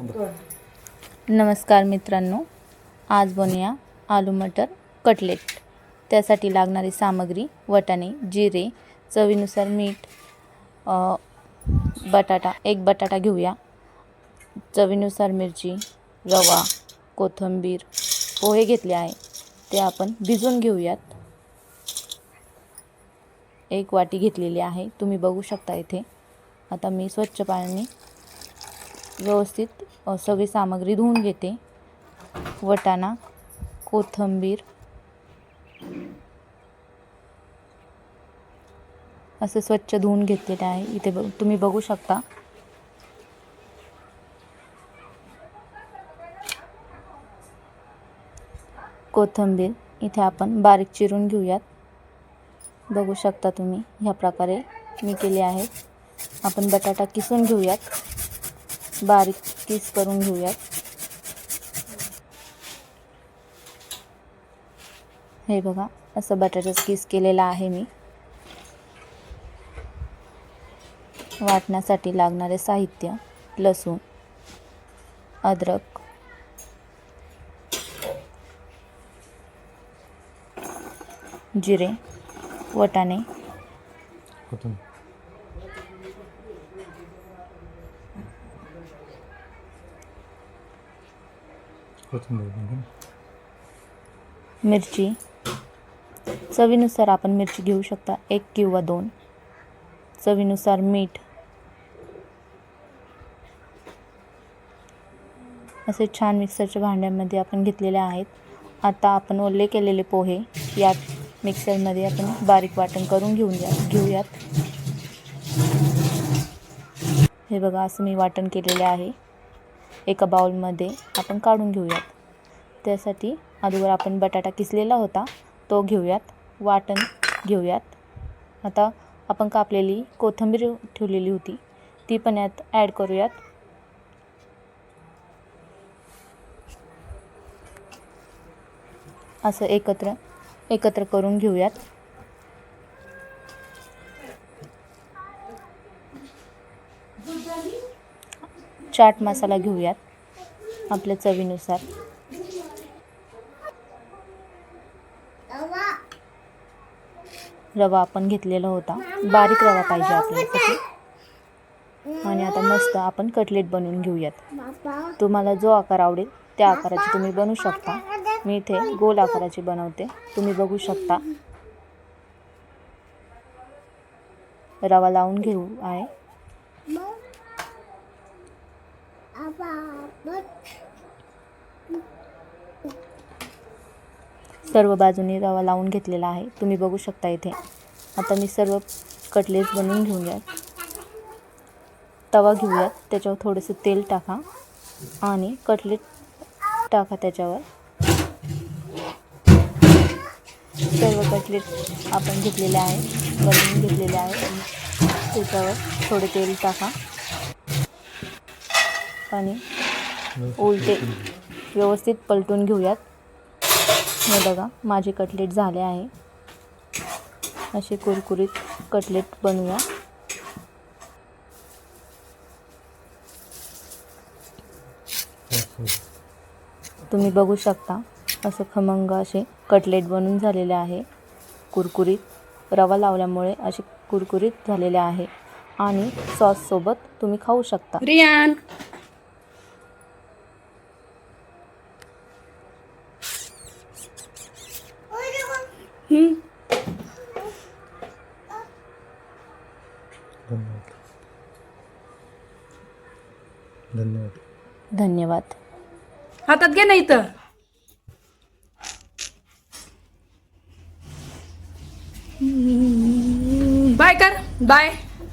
नमस्कार मित्रांनो आज बनूया आलू मटर कटलेट. त्यासाठी लागणारी सामग्री वटाणे जिरे चवीनुसार मीठ बटाटा एक बटाटा घेऊया. चवीनुसार मिरची रवा कोथिंबीर पोहे घेतले आहे. ते आपण भिजवून घेऊयात. एक वाटी घेतलेली आहे. तुम्ही बघू शकता इथे. आता मी स्वच्छ पाण्याने व्यवस्थित सगळी सामग्री धुवून घेते. वटाणा कोथिंबीर असं स्वच्छ धुवून घेतलेलं आहे. इथे बघ तुम्ही बघू शकता. कोथिंबीर इथे आपण बारीक चिरून घेऊयात. बघू शकता तुम्ही ह्या प्रकारे मी केले आहे. आपण बटाटा किसून घेऊयात. बारीक किस करून घेऊयात. हे बघा असं बटाट्याचं किस केलेला आहे मी. वाटण्यासाठी लागणारे साहित्य लसूण अद्रक जिरे वटाणे कोथिंबीर मिरची. चवीनुसार आपण मिरची घेऊ शकता. एक किंवा दोन. चवीनुसार मीठ. असे छान मिक्सरच्या भांड्यामध्ये आपण घेतलेले आहेत. आता आपण ओले केलेले पोहे या मिक्सरमध्ये आपण बारीक वाटण करून घेऊन या घेऊयात. हे बघा असं मी वाटण केलेले आहे. एका बाउलमध्ये आपण काढून घेऊयात. त्यासाठी अगोदर आपण बटाटा किसलेला होता तो घेऊयात. वाटण घेऊयात. आता आपण कापलेली कोथिंबीर ठेवलेली होती ती पण यात ॲड करूयात. असं एकत्र एकत्र करून घेऊयात. चाट मसाला घेऊयात आपल्या चवीनुसार. रवा आपण घेतलेला होता. बारीक रवा पाहिजे आपल्यासाठी. आणि आता मस्त आपण कटलेट बनवून घेऊयात. तुम्हाला जो आकार आवडेल त्या आकाराची तुम्ही बनवू शकता. मी इथे गोल आकाराची बनवते. तुम्ही बघू शकता. रवा लावून घेऊ आहे. सर्व बाजूनी रवा लावून घेतलेला आहे. तुम्ही बघू शकता इथे. आता मी सर्व कटलेट्स बनवून घेऊयात. तवा घेऊयात. त्याच्यावर थोडंसं तेल टाका आणि कटलेट टाका त्याच्यावर. सर्व कटलेट आपण घेतलेले आहे बनवून घेतलेले आहे. त्याच्यावर थोडे तेल टाका. आणि उलटे व्यवस्थित पलटून घेऊयात. हे बघा माझे कटलेट झाले आहे. असे कुरकुरीत कटलेट बनवूया. तुम्ही बघू शकता असं खमंग असे कटलेट बनून झालेले आहे. कुरकुरीत रवा लावल्यामुळे असे कुरकुरीत झालेले आहे. आणि सॉससोबत तुम्ही खाऊ शकता. रियान! धन्यवाद. धन्यवाद. धन्यवाद. हातात घे ना इथं. बाय कर. बाय.